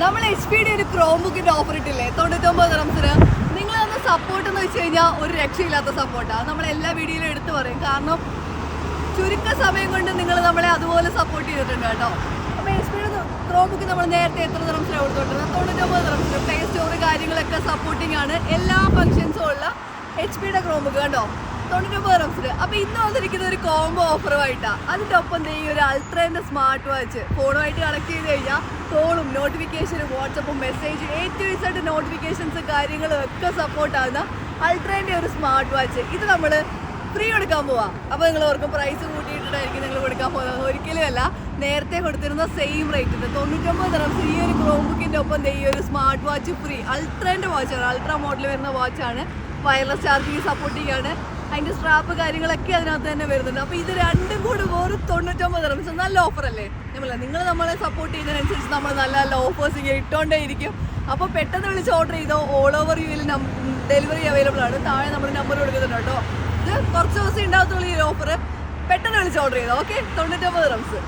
നമ്മൾ H P D ഒരു chrome ബുക്കിന്റെ ഓഫർ ഇട്ടില്ലേ? തൊണ്ണൂറ്റൊമ്പത് റംസിന് നിങ്ങൾ തന്ന സപ്പോർട്ട് എന്ന് വെച്ച് കഴിഞ്ഞാൽ ഒരു രക്ഷയില്ലാത്ത സപ്പോർട്ടാണ് നമ്മൾ എല്ലാ വീഡിയോയിലും എടുത്തു പറയും. കാരണം ചുരുക്ക സമയം കൊണ്ട് നിങ്ങൾ നമ്മളെ അതുപോലെ സപ്പോർട്ട് ചെയ്തിട്ടുണ്ട് കേട്ടോ. അപ്പോൾ എച്ച് പിയുടെ ക്രോം ബുക്ക് നമ്മൾ നേരത്തെ എത്ര റംസിന് കൊടുത്തുകൊണ്ടിരുന്നത് തൊണ്ണൂറ്റൊമ്പത് റംസിന് പ്ലേ സ്റ്റോർ കാര്യങ്ങളൊക്കെ സപ്പോർട്ടിംഗ് ആണ്. എല്ലാ ഫംഗ്ഷൻസും ഉള്ള എച്ച് പിയുടെ ക്രോം ബുക്ക് കേട്ടോ തൊണ്ണൂറ്റൊമ്പത് റംസിന് അപ്പൊ ഇന്ന് വന്നിരിക്കുന്ന ഒരു കോംബോ ഓഫറുമായിട്ടാണ് അതിന്റെ ഒപ്പം ഈ ഒരു അൾട്രേന്റെ സ്മാർട്ട് വാച്ച് ഫോണുമായിട്ട് കണക്ട് ചെയ്ത് കഴിഞ്ഞാൽ കോളും നോട്ടിഫിക്കേഷനും വാട്സപ്പും മെസ്സേജ് എ ടു നോട്ടിഫിക്കേഷൻസ് കാര്യങ്ങളും ഒക്കെ സപ്പോർട്ട് ആകുന്ന അൾട്രേന്റെ ഒരു സ്മാർട്ട് വാച്ച് ഇത് നമ്മൾ ഫ്രീ കൊടുക്കാൻ പോവാ. അപ്പോൾ നിങ്ങൾ ഓർക്കും പ്രൈസ് കൂട്ടിയിട്ടായിരിക്കും നിങ്ങൾ കൊടുക്കാൻ പോകുന്നത്. ഒരിക്കലും അല്ല. നേരത്തെ കൊടുത്തിരുന്ന സെയിം റേറ്റിന് തൊണ്ണൂറ്റൊമ്പത് റംസ് ഈ ഒരു ക്രോം ബുക്കിന്റെ ഒപ്പം ഈ ഒരു സ്മാർട്ട് വാച്ച് ഫ്രീ അൾട്രേന്റെ വാച്ചാണ് അൾട്രാ മോഡൽ വരുന്ന വാച്ചാണ് വയർലെസ് ചാർജിങ് സപ്പോർട്ട് ആണ് അതിന്റെ സ്ട്രാപ്പ് കാര്യങ്ങളൊക്കെ അതിനകത്ത് തന്നെ വരുന്നുണ്ട്. അപ്പോൾ ഇത് രണ്ടും കൂടി വെറും തൊണ്ണൂറ്റൊമ്പത് റംസ് നല്ല ഓഫർ അല്ലേ? നമ്മളെ നിങ്ങൾ നമ്മളെ സപ്പോർട്ട് ചെയ്യുന്നതിനനുസരിച്ച് നമ്മൾ നല്ല നല്ല ഓഫേഴ്സ് ഇങ്ങനെ ഇട്ടുകൊണ്ടേ ഇരിക്കും അപ്പോൾ പെട്ടെന്ന് വിളിച്ച് ഓർഡർ ചെയ്തോ ഓൾ ഓവർ യുവിൽ ഡെലിവറി അവൈലബിൾ ആണ്. താഴെ നമ്മൾ നമ്പർ കൊടുക്കുന്നുണ്ട് കേട്ടോ. ഇത് കുറച്ച് ദിവസം ഉണ്ടാകത്തുള്ളൂ ഈ ഓഫർ പെട്ടെന്ന് വിളിച്ച് ഓർഡർ ചെയ്തോ ഓക്കെ തൊണ്ണൂറ്റൊമ്പത് റംസ്